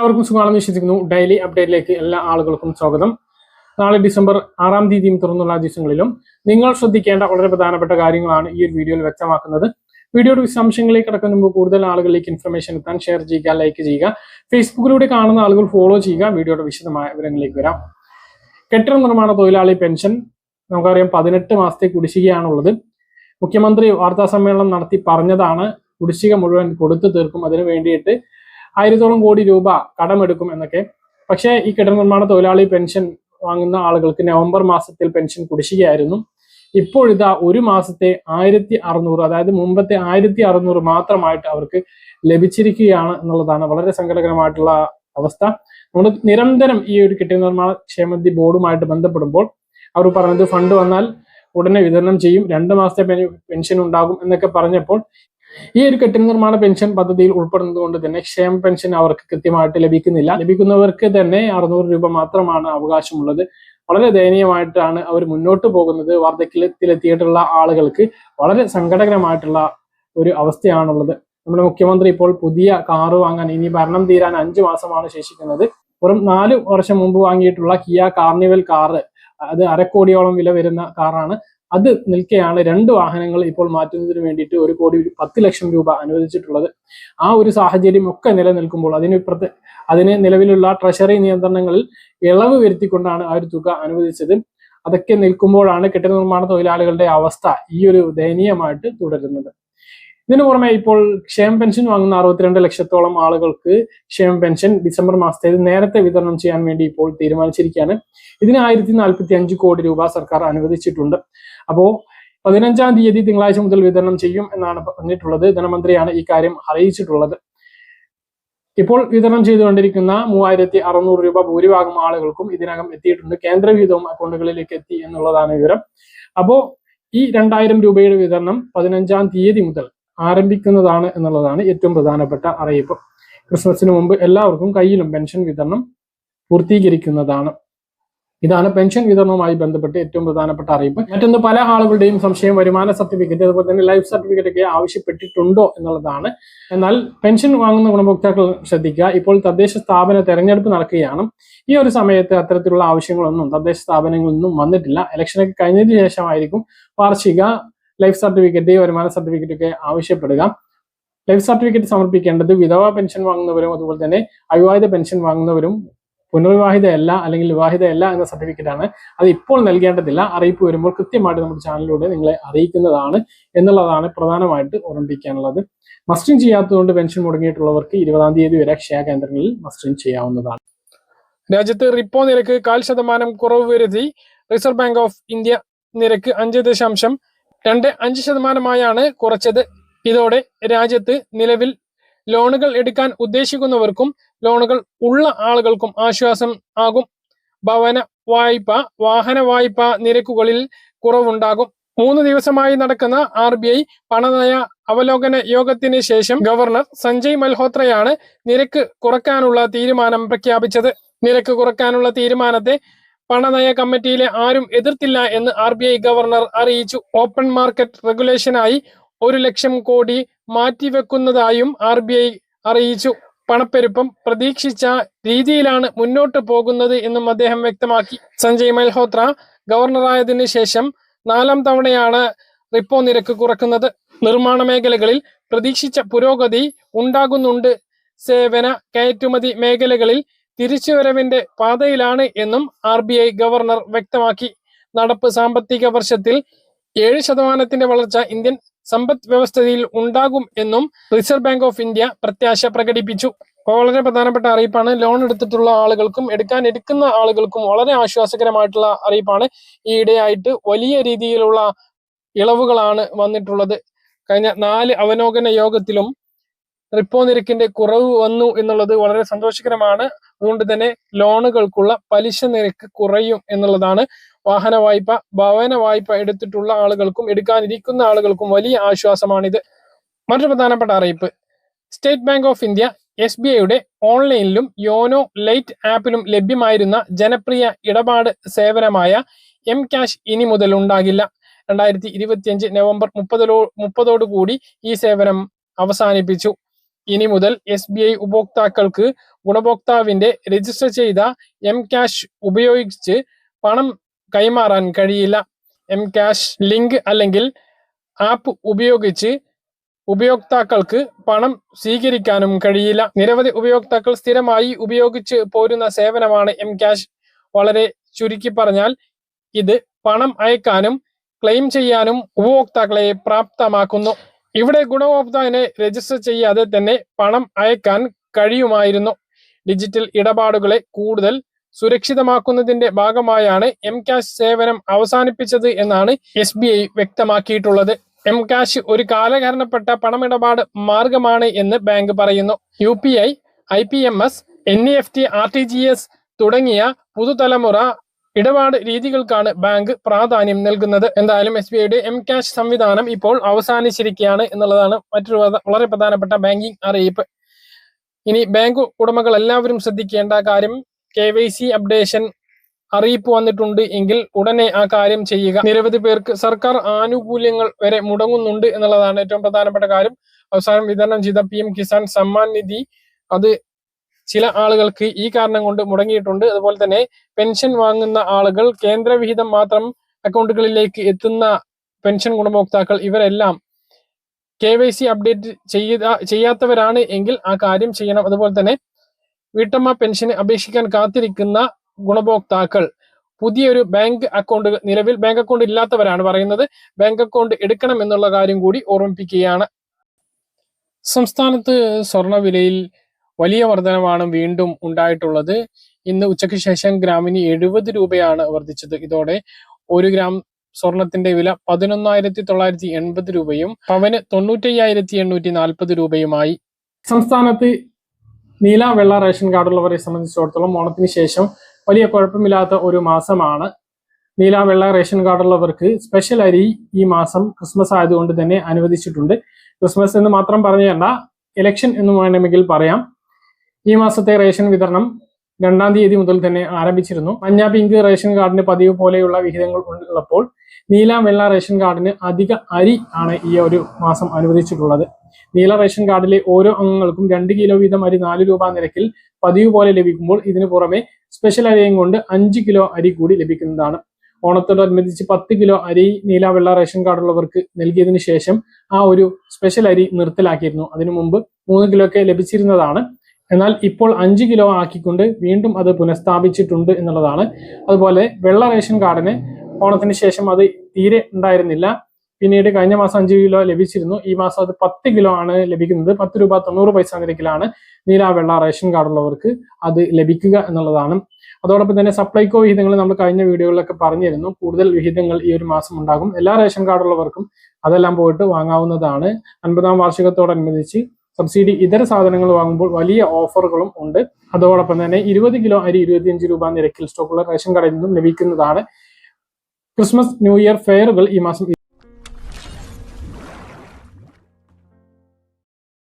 എല്ലാവർക്കും സുഖമാണെന്ന് വിശ്വസിക്കുന്നു. ഡെയിലി അപ്ഡേറ്റിലേക്ക് എല്ലാ ആളുകൾക്കും സ്വാഗതം. നാളെ ഡിസംബർ ആറാം തീയതിയും തുറന്നുള്ള ദിവസങ്ങളിലും നിങ്ങൾ ശ്രദ്ധിക്കേണ്ട വളരെ പ്രധാനപ്പെട്ട കാര്യങ്ങളാണ് ഈ ഒരു വീഡിയോയിൽ വ്യക്തമാക്കുന്നത്. വീഡിയോയുടെ വിശദാംശങ്ങളിലേക്ക് കടക്കുന്ന മുമ്പ് കൂടുതൽ ആളുകളിലേക്ക് ഇൻഫർമേഷൻ എത്താൻ ഷെയർ ചെയ്യുക ലൈക്ക് ചെയ്യുക ഫേസ്ബുക്കിലൂടെ കാണുന്ന ആളുകൾ ഫോളോ ചെയ്യുക. വീഡിയോയുടെ വിശദമായ വിവരങ്ങളിലേക്ക് വരാം. കെട്ടിട നിർമ്മാണ തൊഴിലാളി പെൻഷൻ നമുക്കറിയാം പതിനെട്ട് മാസത്തെ കുടിശ്ശികയാണുള്ളത്. മുഖ്യമന്ത്രി വാർത്താ സമ്മേളനം നടത്തി പറഞ്ഞതാണ് കുടിശ്ശിക മുഴുവൻ കൊടുത്തു തീർക്കും. അതിനു വേണ്ടിയിട്ട് ആയിരത്തോളം കോടി രൂപ കടമെടുക്കും എന്നൊക്കെ. പക്ഷേ ഈ കെട്ടിട നിർമ്മാണ തൊഴിലാളി പെൻഷൻ വാങ്ങുന്ന ആളുകൾക്ക് നവംബർ മാസത്തിൽ പെൻഷൻ കുടിശ്ശികയായിരുന്നു. ഇപ്പോഴിതാ ഒരു മാസത്തെ ആയിരത്തി അറുന്നൂറ് അതായത് മുമ്പത്തെ ആയിരത്തി അറുന്നൂറ് മാത്രമായിട്ട് അവർക്ക് ലഭിച്ചിരിക്കുകയാണ് എന്നുള്ളതാണ് വളരെ സങ്കടകരമായിട്ടുള്ള അവസ്ഥ. നമ്മൾ നിരന്തരം ഈ ഒരു കെട്ടിട നിർമ്മാണ ക്ഷേമനിധി ബോർഡുമായിട്ട് ബന്ധപ്പെടുമ്പോൾ അവർ പറഞ്ഞത് ഫണ്ട് വന്നാൽ ഉടനെ വിതരണം ചെയ്യും രണ്ട് മാസത്തെ പെൻഷൻ ഉണ്ടാകും എന്നൊക്കെ പറഞ്ഞപ്പോൾ ഈ ഒരു കെട്ടിട നിർമ്മാണ പെൻഷൻ പദ്ധതിയിൽ ഉൾപ്പെടുന്നത് കൊണ്ട് തന്നെ ക്ഷേമ പെൻഷൻ അവർക്ക് കൃത്യമായിട്ട് ലഭിക്കുന്നില്ല. ലഭിക്കുന്നവർക്ക് തന്നെ അറുന്നൂറ് രൂപ മാത്രമാണ് അവകാശമുള്ളത്. വളരെ ദയനീയമായിട്ടാണ് അവർ മുന്നോട്ട് പോകുന്നത്. വാർദ്ധക്യത്തിലെത്തിയിട്ടുള്ള ആളുകൾക്ക് വളരെ സങ്കടകരമായിട്ടുള്ള ഒരു അവസ്ഥയാണുള്ളത്. നമ്മുടെ മുഖ്യമന്ത്രി ഇപ്പോൾ പുതിയ കാറ് വാങ്ങാൻ ഇനി ഭരണം തീരാൻ അഞ്ചു മാസമാണ് ശേഷിക്കുന്നത്. വെറും നാല് വർഷം മുമ്പ് വാങ്ങിയിട്ടുള്ള കിയ കാർണിവൽ കാറ് അത് അരക്കോടിയോളം വില വരുന്ന കാറാണ്. അത് നിൽക്കെയാണ് രണ്ട് വാഹനങ്ങൾ ഇപ്പോൾ മാറ്റുന്നതിന് വേണ്ടിയിട്ട് ഒരു കോടി പത്ത് ലക്ഷം രൂപ അനുവദിച്ചിട്ടുള്ളത്. ആ ഒരു സാഹചര്യം ഒക്കെ നിലനിൽക്കുമ്പോൾ അതിന് ഇപ്പുറത്ത് അതിന് നിലവിലുള്ള ട്രഷറി നിയന്ത്രണങ്ങളിൽ ഇളവ് വരുത്തിക്കൊണ്ടാണ് ആ ഒരു തുക അനുവദിച്ചത്. അതൊക്കെ നിൽക്കുമ്പോഴാണ് കെട്ടിട നിർമ്മാണ തൊഴിലാളികളുടെ അവസ്ഥ ഈ ഒരു ദയനീയമായിട്ട് തുടരുന്നത്. ഇതിനു പുറമെ ഇപ്പോൾ ക്ഷേമ പെൻഷൻ വാങ്ങുന്ന അറുപത്തിരണ്ട് ലക്ഷത്തോളം ആളുകൾക്ക് ക്ഷേമ പെൻഷൻ ഡിസംബർ മാസത്തെ നേരത്തെ വിതരണം ചെയ്യാൻ വേണ്ടി ഇപ്പോൾ തീരുമാനിച്ചിരിക്കുകയാണ്. ഇതിന് ആയിരത്തി നാൽപ്പത്തി അഞ്ച് കോടി രൂപ സർക്കാർ അനുവദിച്ചിട്ടുണ്ട്. അപ്പോ പതിനഞ്ചാം തീയതി തിങ്കളാഴ്ച മുതൽ വിതരണം ചെയ്യും എന്നാണ് പറഞ്ഞിട്ടുള്ളത്. ധനമന്ത്രിയാണ് ഈ കാര്യം അറിയിച്ചിട്ടുള്ളത്. ഇപ്പോൾ വിതരണം ചെയ്തുകൊണ്ടിരിക്കുന്ന മൂവായിരത്തി അറുന്നൂറ് രൂപ ഭൂരിഭാഗം ആളുകൾക്കും ഇതിനകം എത്തിയിട്ടുണ്ട്. കേന്ദ്ര വിഹിതവും അക്കൗണ്ടുകളിലേക്ക് എത്തി എന്നുള്ളതാണ് വിവരം. അപ്പോ ഈ രണ്ടായിരം രൂപയുടെ വിതരണം പതിനഞ്ചാം തീയതി മുതൽ ആരംഭിക്കുന്നതാണ് എന്നുള്ളതാണ് ഏറ്റവും പ്രധാനപ്പെട്ട അറിയിപ്പ്. ക്രിസ്മസിന് മുമ്പ് എല്ലാവർക്കും കയ്യിലും പെൻഷൻ വിതരണം പൂർത്തീകരിക്കുന്നതാണ്. ഇതാണ് പെൻഷൻ വിതരണവുമായി ബന്ധപ്പെട്ട് ഏറ്റവും പ്രധാനപ്പെട്ട അറിയിപ്പ്. മറ്റൊന്ന് പല ആളുകളുടെയും സംശയം വരുമാന സർട്ടിഫിക്കറ്റ് അതുപോലെ തന്നെ ലൈഫ് സർട്ടിഫിക്കറ്റ് ഒക്കെ ആവശ്യപ്പെട്ടിട്ടുണ്ടോ എന്നുള്ളതാണ്. എന്നാൽ പെൻഷൻ വാങ്ങുന്ന ഗുണഭോക്താക്കൾ ശ്രദ്ധിക്കുക ഇപ്പോൾ തദ്ദേശ സ്ഥാപന തെരഞ്ഞെടുപ്പ് നടക്കുകയാണ്. ഈ ഒരു സമയത്ത് അത്തരത്തിലുള്ള ആവശ്യങ്ങളൊന്നും തദ്ദേശ സ്ഥാപനങ്ങളിൽ നിന്നും വന്നിട്ടില്ല. ഇലക്ഷനൊക്കെ കഴിഞ്ഞതിന് ശേഷമായിരിക്കും വാർഷിക ലൈഫ് സർട്ടിഫിക്കറ്റ് വരുമാന സർട്ടിഫിക്കറ്റ് ഒക്കെ ആവശ്യപ്പെടുക. ലൈഫ് സർട്ടിഫിക്കറ്റ് സമർപ്പിക്കേണ്ടത് വിധവ പെൻഷൻ വാങ്ങുന്നവരും അതുപോലെ തന്നെ അവിവാഹിത പെൻഷൻ വാങ്ങുന്നവരും പുനർവിവാഹിതയല്ല അല്ലെങ്കിൽ വിവാഹിതയല്ല എന്ന സർട്ടിഫിക്കറ്റ് ആണ്. അത് ഇപ്പോൾ നൽകേണ്ടതില്ല. അറിയിപ്പ് വരുമ്പോൾ കൃത്യമായിട്ട് നമ്മുടെ ചാനലിലൂടെ നിങ്ങളെ അറിയിക്കുന്നതാണ് എന്നുള്ളതാണ് പ്രധാനമായിട്ട് ഓർമ്മിപ്പിക്കാനുള്ളത്. മസ്റ്റിൻ ചെയ്യാത്തതുകൊണ്ട് പെൻഷൻ മുടങ്ങിയിട്ടുള്ളവർക്ക് ഇരുപതാം തീയതി വരെ ക്ഷയ കേന്ദ്രങ്ങളിൽ മസ്റ്റിൻ ചെയ്യാവുന്നതാണ്. രാജ്യത്ത് റിപ്പോ നിരക്ക് കാൽ ശതമാനം കുറവ് വരുത്തി. റിസർവ് ബാങ്ക് ഓഫ് ഇന്ത്യ നിരക്ക് അഞ്ച് ദശാംശം രണ്ട് അഞ്ച് ശതമാനമായാണ് കുറച്ചത്. ഇതോടെ രാജ്യത്ത് നിലവിൽ ലോണുകൾ എടുക്കാൻ ഉദ്ദേശിക്കുന്നവർക്കും ലോണുകൾ ഉള്ള ആളുകൾക്കും ആശ്വാസം ആകും. ഭവന വായ്പ വാഹന വായ്പ നിരക്കുകളിൽ കുറവുണ്ടാകും. മൂന്ന് ദിവസമായി നടക്കുന്ന ആർ ബി ഐ പണനയ അവലോകന യോഗത്തിന് ശേഷം ഗവർണർ സഞ്ജയ് മൽഹോത്രയാണ് നിരക്ക് കുറക്കാനുള്ള തീരുമാനം പ്രഖ്യാപിച്ചത്. നിരക്ക് കുറക്കാനുള്ള തീരുമാനത്തെ പണനയ കമ്മിറ്റിയിലെ ആരും എതിർത്തില്ല എന്ന് ആർ ബി ഐ ഗവർണർ അറിയിച്ചു. ഓപ്പൺ മാർക്കറ്റ് റെഗുലേഷനായി ഒരു ലക്ഷം കോടി മാറ്റിവെക്കുന്നതായും ആർ ബി ഐ അറിയിച്ചു. പണപ്പെരുപ്പം പ്രതീക്ഷിച്ച രീതിയിലാണ് മുന്നോട്ട് പോകുന്നത് എന്നും അദ്ദേഹം വ്യക്തമാക്കി. സഞ്ജയ് മൽഹോത്ര ഗവർണറായതിനു ശേഷം നാലാം തവണയാണ് റിപ്പോ നിരക്ക് കുറക്കുന്നത്. നിർമ്മാണ മേഖലകളിൽ പ്രതീക്ഷിച്ച പുരോഗതി ഉണ്ടാകുന്നുണ്ട്. സേവന കയറ്റുമതി മേഖലകളിൽ തിരിച്ചുവരവിന്റെ പാതയിലാണ് എന്നും ആർ ബി ഐ ഗവർണർ വ്യക്തമാക്കി. നടപ്പ് സാമ്പത്തിക വർഷത്തിൽ ഏഴ് ശതമാനത്തിന്റെ വളർച്ച ഇന്ത്യൻ സമ്പദ് വ്യവസ്ഥയിൽ ഉണ്ടാകും എന്നും റിസർവ് ബാങ്ക് ഓഫ് ഇന്ത്യ പ്രത്യാശ പ്രകടിപ്പിച്ചു. വളരെ പ്രധാനപ്പെട്ട അറിയിപ്പാണ്. ലോൺ എടുത്തിട്ടുള്ള ആളുകൾക്കും എടുക്കാൻ എടുക്കുന്ന ആളുകൾക്കും വളരെ ആശ്വാസകരമായിട്ടുള്ള അറിയിപ്പാണ്. ഈയിടെയായിട്ട് വലിയ രീതിയിലുള്ള ഇളവുകളാണ് വന്നിട്ടുള്ളത്. കഴിഞ്ഞ നാല് അവലോകന യോഗത്തിലും റിപ്പോ നിരക്കിന്റെ കുറവ് വന്നു എന്നുള്ളത് വളരെ സന്തോഷകരമാണ്. അതുകൊണ്ട് തന്നെ ലോണുകൾക്കുള്ള പലിശ നിരക്ക് കുറയും എന്നുള്ളതാണ് വാഹന വായ്പ ഭവന വായ്പ എടുത്തിട്ടുള്ള ആളുകൾക്കും എടുക്കാനിരിക്കുന്ന ആളുകൾക്കും വലിയ ആശ്വാസമാണിത്. മറ്റൊരു പ്രധാനപ്പെട്ട അറിയിപ്പ്. State Bank of India S B ഐയുടെ ഓൺലൈനിലും യോനോ ലൈറ്റ് ആപ്പിലും ലഭ്യമായിരുന്ന ജനപ്രിയ ഇടപാട് സേവനമായ എം ക്യാഷ് ഇനി മുതൽ ഉണ്ടാകില്ല. രണ്ടായിരത്തി ഇരുപത്തിയഞ്ച് നവംബർ മുപ്പതിലോ മുപ്പതോടുകൂടി ഈ സേവനം അവസാനിപ്പിച്ചു. ഇനി മുതൽ എസ് ബി ഐ ഉപഭോക്താക്കൾക്ക് ഗുണഭോക്താവിന്റെ രജിസ്റ്റർ ചെയ്ത എം ക്യാഷ് ഉപയോഗിച്ച് പണം കൈമാറാൻ കഴിയില്ല. എം ക്യാഷ് ലിങ്ക് അല്ലെങ്കിൽ ആപ്പ് ഉപയോഗിച്ച് ഉപയോക്താക്കൾക്ക് പണം സ്വീകരിക്കാനും കഴിയില്ല. നിരവധി ഉപയോക്താക്കൾ സ്ഥിരമായി ഉപയോഗിച്ച് പോരുന്ന സേവനമാണ് എം ക്യാഷ് വളരെ ചുരുക്കി പറഞ്ഞാൽ ഇത് പണം അയക്കാനും ക്ലെയിം ചെയ്യാനും ഉപഭോക്താക്കളെ പ്രാപ്തമാക്കുന്നു. ഇവിടെ ഗുണഭോക്താവിനെ രജിസ്റ്റർ ചെയ്യാതെ തന്നെ പണം അയക്കാൻ കഴിയുമായിരുന്നു. ഡിജിറ്റൽ ഇടപാടുകളെ കൂടുതൽ സുരക്ഷിതമാക്കുന്നതിന്റെ ഭാഗമായാണ് എം കാഷ് സേവനം അവസാനിപ്പിച്ചത് എന്നാണ് എസ് ബി ഐ വ്യക്തമാക്കിയിട്ടുള്ളത്. എം കാഷ് ഒരു കാലഹരണപ്പെട്ട പണമിടപാട് മാർഗമാണ് എന്ന് ബാങ്ക് പറയുന്നു. U P I I P M S N E F T R T G S തുടങ്ങിയ പുതുതലമുറ ഇടപാട് രീതികൾക്കാണ് ബാങ്ക് പ്രാധാന്യം നൽകുന്നത്. എന്തായാലും എസ് ബി ഐയുടെ എം ക്യാഷ് സംവിധാനം ഇപ്പോൾ അവസാനിച്ചിരിക്കുകയാണ് എന്നുള്ളതാണ് മറ്റൊരു വളരെ പ്രധാനപ്പെട്ട ബാങ്കിംഗ് അറിയിപ്പ്. ഇനി ബാങ്ക് ഉടമകൾ എല്ലാവരും ശ്രദ്ധിക്കേണ്ട കാര്യം കെ വൈ സി അപ്ഡേഷൻ അറിയിപ്പ് വന്നിട്ടുണ്ട് എങ്കിൽ ഉടനെ ആ കാര്യം ചെയ്യുക. നിരവധി പേർക്ക് സർക്കാർ ആനുകൂല്യങ്ങൾ വരെ മുടങ്ങുന്നുണ്ട് എന്നുള്ളതാണ് ഏറ്റവും പ്രധാനപ്പെട്ട കാര്യം. അവസാനം വിതരണം ചെയ്ത പി എം കിസാൻ സമ്മാൻ നിധി അത് ചില ആളുകൾക്ക് ഈ കാരണം കൊണ്ട് മുടങ്ങിയിട്ടുണ്ട്. അതുപോലെ തന്നെ പെൻഷൻ വാങ്ങുന്ന ആളുകൾ കേന്ദ്രവിഹിതം മാത്രം അക്കൗണ്ടുകളിലേക്ക് എത്തുന്ന പെൻഷൻ ഗുണഭോക്താക്കൾ ഇവരെല്ലാം കെ വൈ സി അപ്ഡേറ്റ് ചെയ്ത ചെയ്യാത്തവരാണ് എങ്കിൽ ആ കാര്യം ചെയ്യണം. അതുപോലെ തന്നെ വീട്ടമ്മ പെൻഷന് അപേക്ഷിക്കാൻ കാത്തിരിക്കുന്ന ഗുണഭോക്താക്കൾ പുതിയൊരു ബാങ്ക് അക്കൗണ്ട് നിലവിൽ ബാങ്ക് അക്കൗണ്ട് ഇല്ലാത്തവരാണ് പറയുന്നത്. ബാങ്ക് അക്കൗണ്ട് എടുക്കണം എന്നുള്ള കാര്യം കൂടി ഓർമ്മിപ്പിക്കുകയാണ്. സംസ്ഥാനത്ത് സ്വർണവിലയിൽ വലിയ വർധനമാണ് വീണ്ടും ഉണ്ടായിട്ടുള്ളത്. ഇന്ന് ഉച്ചയ്ക്ക് ശേഷം ഗ്രാമിന് എഴുപത് രൂപയാണ് വർദ്ധിച്ചത്. ഇതോടെ ഒരു ഗ്രാം സ്വർണത്തിന്റെ വില പതിനൊന്നായിരത്തി തൊള്ളായിരത്തി എൺപത് രൂപയും പവന് തൊണ്ണൂറ്റയ്യായിരത്തി എണ്ണൂറ്റി നാൽപ്പത് രൂപയുമായി. സംസ്ഥാനത്ത് നീല വെള്ള റേഷൻ കാർഡുള്ളവരെ സംബന്ധിച്ചിടത്തോളം ഓണത്തിന് ശേഷം വലിയ കുഴപ്പമില്ലാത്ത ഒരു മാസമാണ്. നീല വെള്ള റേഷൻ കാർഡുള്ളവർക്ക് സ്പെഷ്യൽ അരി ഈ മാസം ക്രിസ്മസ് ആയതുകൊണ്ട് തന്നെ അനുവദിച്ചിട്ടുണ്ട്. ക്രിസ്മസ് എന്ന് മാത്രം പറഞ്ഞേണ്ട ഇലക്ഷൻ എന്ന് വേണമെങ്കിൽ പറയാം. ഈ മാസത്തെ റേഷൻ വിതരണം രണ്ടാം തീയതി മുതൽ തന്നെ ആരംഭിച്ചിരുന്നു. മഞ്ഞ പിങ്ക് റേഷൻ കാർഡിന് പതിവ് പോലെയുള്ള വിഹിതങ്ങൾ ഉള്ളപ്പോൾ നീല വെള്ള റേഷൻ കാർഡിന് അധിക അരി ആണ് ഈ ഒരു മാസം അനുവദിച്ചിട്ടുള്ളത്. നീല റേഷൻ കാർഡിലെ ഓരോ അംഗങ്ങൾക്കും രണ്ട് കിലോ വീതം അരി നാല് രൂപ നിരക്കിൽ പതിവ് പോലെ ലഭിക്കുമ്പോൾ ഇതിനു പുറമെ സ്പെഷ്യൽ അരിയും കൊണ്ട് അഞ്ച് കിലോ അരി കൂടി ലഭിക്കുന്നതാണ്. ഓണത്തോടനുബന്ധിച്ച് പത്ത് കിലോ അരി നീല വെള്ള റേഷൻ കാർഡുള്ളവർക്ക് നൽകിയതിനു ശേഷം ആ ഒരു സ്പെഷ്യൽ അരി നിർത്തലാക്കിയിരുന്നു. അതിനു മുമ്പ് മൂന്ന് കിലോ ഒക്കെ ലഭിച്ചിരുന്നതാണ്. എന്നാൽ ഇപ്പോൾ അഞ്ച് കിലോ ആക്കിക്കൊണ്ട് വീണ്ടും അത് പുനഃസ്ഥാപിച്ചിട്ടുണ്ട് എന്നുള്ളതാണ്. അതുപോലെ വെള്ള റേഷൻ കാർഡിന് ഓണത്തിന് ശേഷം അത് തീരെ ഉണ്ടായിരുന്നില്ല. പിന്നീട് കഴിഞ്ഞ മാസം അഞ്ച് കിലോ ലഭിച്ചിരുന്നു. ഈ മാസം അത് പത്ത് കിലോ ആണ് ലഭിക്കുന്നത്. പത്ത് രൂപ തൊണ്ണൂറ് പൈസ നിരക്കിലാണ് നീല വെള്ള റേഷൻ കാർഡുള്ളവർക്ക് അത് ലഭിക്കുക എന്നുള്ളതാണ്. അതോടൊപ്പം തന്നെ സപ്ലൈകോ വിഹിതങ്ങൾ നമ്മൾ കഴിഞ്ഞ വീഡിയോകളിലൊക്കെ പറഞ്ഞിരുന്നു. കൂടുതൽ വിഹിതങ്ങൾ ഈ ഒരു മാസം ഉണ്ടാകും. എല്ലാ റേഷൻ കാർഡുള്ളവർക്കും അതെല്ലാം പോയിട്ട് വാങ്ങാവുന്നതാണ്. അൻപതാം വാർഷികത്തോടനുബന്ധിച്ച് സബ്സിഡി ഇതര സാധനങ്ങൾ വാങ്ങുമ്പോൾ വലിയ ഓഫറുകളും ഉണ്ട്. അതോടൊപ്പം തന്നെ ഇരുപത് കിലോ അരി ഇരുപത്തിയഞ്ച് രൂപ നിരക്കിൽ സ്റ്റോക്കുള്ള റേഷൻ കടയിൽ നിന്നും ലഭിക്കുന്നതാണ്. ക്രിസ്മസ് ന്യൂ ഇയർ ഫെയറുകൾ ഈ മാസം